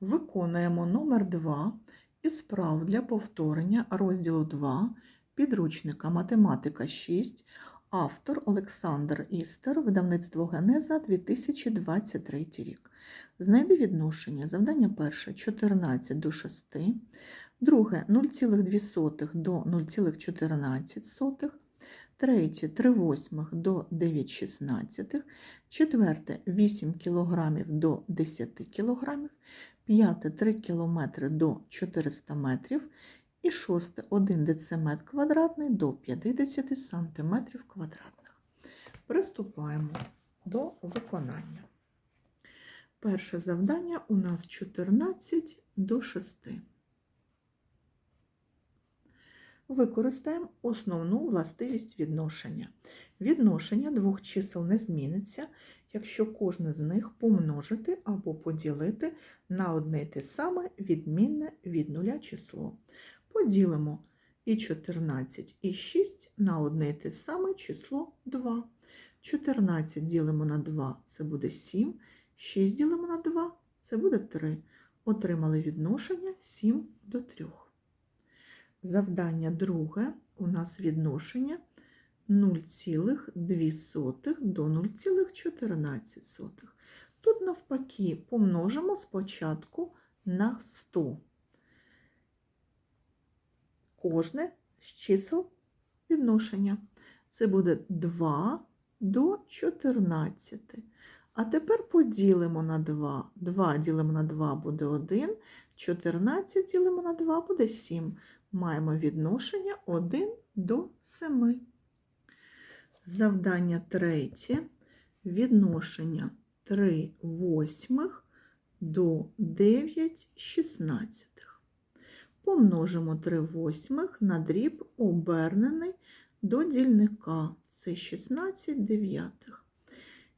Виконуємо номер 2 із справ для повторення розділу 2 підручника Математика 6, автор Олександр Істер, видавництво Генеза 2023 рік. Знайди відношення. Завдання перше 14 до 6, друге 0,2 до 0,14, третє 3 восьмих до 9 шістнадцятих, четверте 8 кг до 10 кг, п'яте 3 км до 400 метрів і шосте 1 дециметр квадратний до 50 см квадратних. Приступаємо до виконання. Перше завдання у нас 14 до 6. Використаємо основну властивість відношення. Відношення двох чисел не зміниться, якщо кожне з них помножити або поділити на одне те саме відмінне від нуля число. Поділимо і 14, і 6 на одне те саме число 2. 14 ділимо на 2 це буде 7, 6 ділимо на 2 це буде 3. Отримали відношення 7 до 3. Завдання друге у нас відношення 0,2 до 0,14. Тут навпаки помножимо спочатку на 100. Кожне з чисел відношення. Це буде 2 до 14. А тепер поділимо на 2. 2 ділимо на 2 буде 1, 14 ділимо на 2 буде 7. Маємо відношення 1 до 7. Завдання третє. Відношення 3 восьмих до 9 шістнадцятих. Помножимо 3 восьмих на дріб обернений до дільника. Це 16 дев'ятих.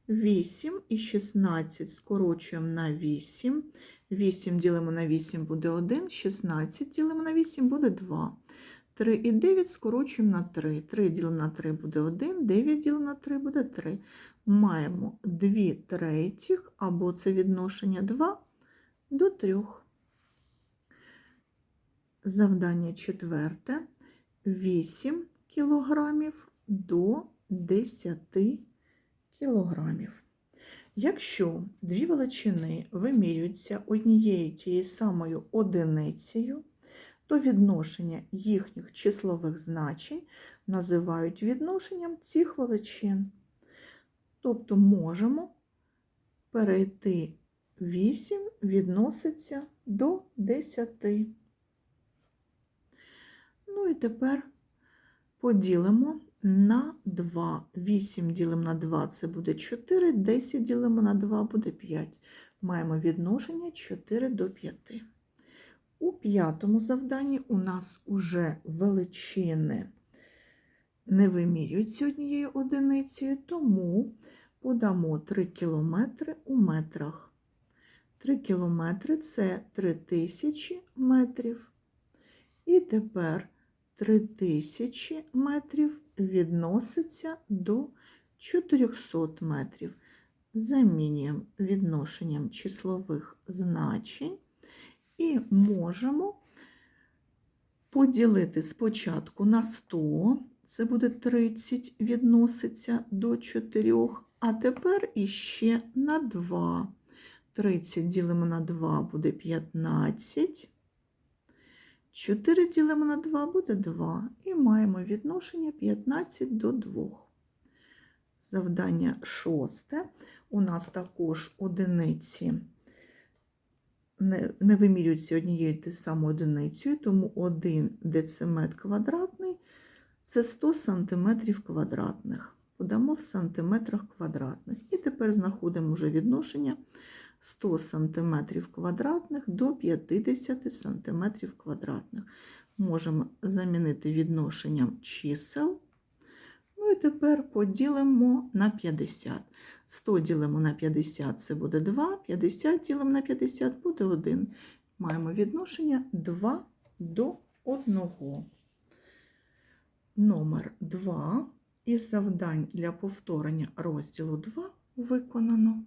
8 і 16 скорочуємо на 8. 8 ділимо на 8 буде 1, 16 ділимо на 8 буде 2. 3 і 9 скорочуємо на 3. 3 ділимо на 3 буде 1, 9 ділимо на 3 буде 3. Маємо 2 третіх, або це відношення 2 до 3. Завдання четверте. 8 кілограмів до 10 кілограмів. Якщо дві величини вимірюються однією тією самою одиницею, то відношення їхніх числових значень називають відношенням цих величин. Тобто можемо перейти 8 відноситься до 10. Ну і тепер поділимо на 2. 8 ділимо на 2 це буде 4, 10 ділимо на 2 буде 5. Маємо відношення 4 до 5. У п'ятому завданні у нас уже величини не вимірюються однією одиницею, тому подамо 3 кілометри у метрах. 3 кілометри це 3000 метрів. І тепер 3000 метрів відноситься до 400 метрів. Замінюємо відношенням числових значень і можемо поділити спочатку на 100, це буде 30, відноситься до 4, а тепер іще на 2. 30 ділимо на 2 буде 15. 4 ділимо на 2 буде 2. І маємо відношення 15 до 2. Завдання шосте. У нас також одиниці не, не вимірюються однією тією самою одиницею, тому 1 дециметр квадратний це 100 сантиметрів квадратних. Подамо в сантиметрах квадратних. І тепер знаходимо вже відношення 100 см квадратних до 50 см квадратних. Можемо замінити відношенням чисел. Ну і тепер поділимо на 50. 100 ділимо на 50 це буде 2, 50 ділимо на 50 буде 1. Маємо відношення 2 до 1. Номер 2 із завдань для повторення розділу 2 виконано.